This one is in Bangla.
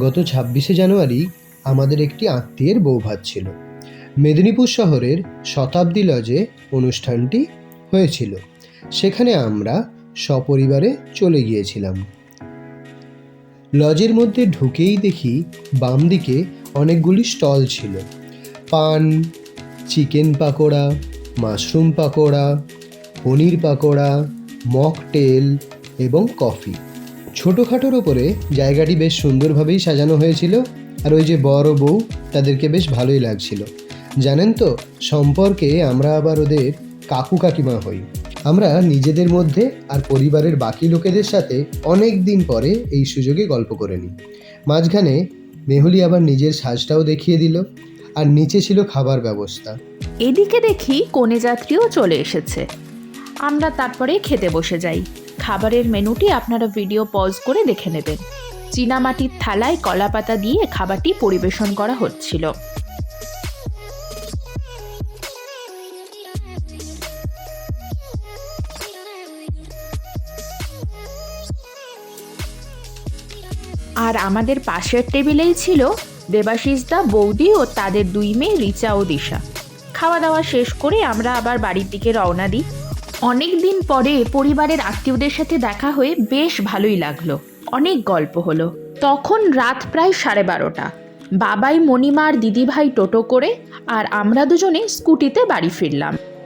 গত ছাব্বিশে জানুয়ারি আমাদের একটি আত্মীয়ের বৌভাত ছিল। মেদিনীপুর শহরের শতাব্দী লজে অনুষ্ঠানটি হয়েছিল। সেখানে আমরা সপরিবারে চলে গিয়েছিলাম। লজের মধ্যে ঢুকেই দেখি বাম দিকে অনেকগুলি স্টল ছিল। পান, chicken pakora, mushroom pakora, paneer pakora, mocktail এবং কফি। ছোটোখাটোর ওপরে জায়গাটি বেশ সুন্দরভাবেই সাজানো হয়েছিল, আর ওই যে বড় বউ তাদেরকে বেশ ভালোই লাগছিল। জানেন তো, সম্পর্কে আমরা আবার ওদের কাকু কাকিমা হই। আমরা নিজেদের মধ্যে আর পরিবারের বাকি লোকেদের সাথে অনেক দিন পরে এই সুযোগে গল্প করে নিই। মাঝখানে মেহুলি আবার নিজের সাজটাও দেখিয়ে দিল, আর নিচে ছিল খাবার ব্যবস্থা। এদিকে দেখি কনে যাত্রীও চলে এসেছে। আমরা তারপরে খেতে বসে যাই। খাবারের মেনুটি আপনারা ভিডিও পজ করে দেখে নেবেন। চীনামাটির থালায় কলাপাতা দিয়ে খাবারটি পরিবেশন করা হচ্ছিল। আর আমাদের পাশের টেবিলেই ছিল দেবাশিস দা বৌদি ও তাদের দুই মেয়ে রিচা ও দিশা। খাওয়া দাওয়া শেষ করে আমরা আবার বাড়ির দিকে রওনা দিই। অনেক দিন পরে পরিবারের আত্মীয়দের সাথে দেখা হয়ে বেশ ভালোই লাগল। অনেক গল্প হলো। তখন রাত প্রায় সাড়ে বারোটা। বাবাই মণিমার দিদিভাই টোটো করে আর আমরা দুজনে স্কুটিতে বাড়ি ফিরলাম।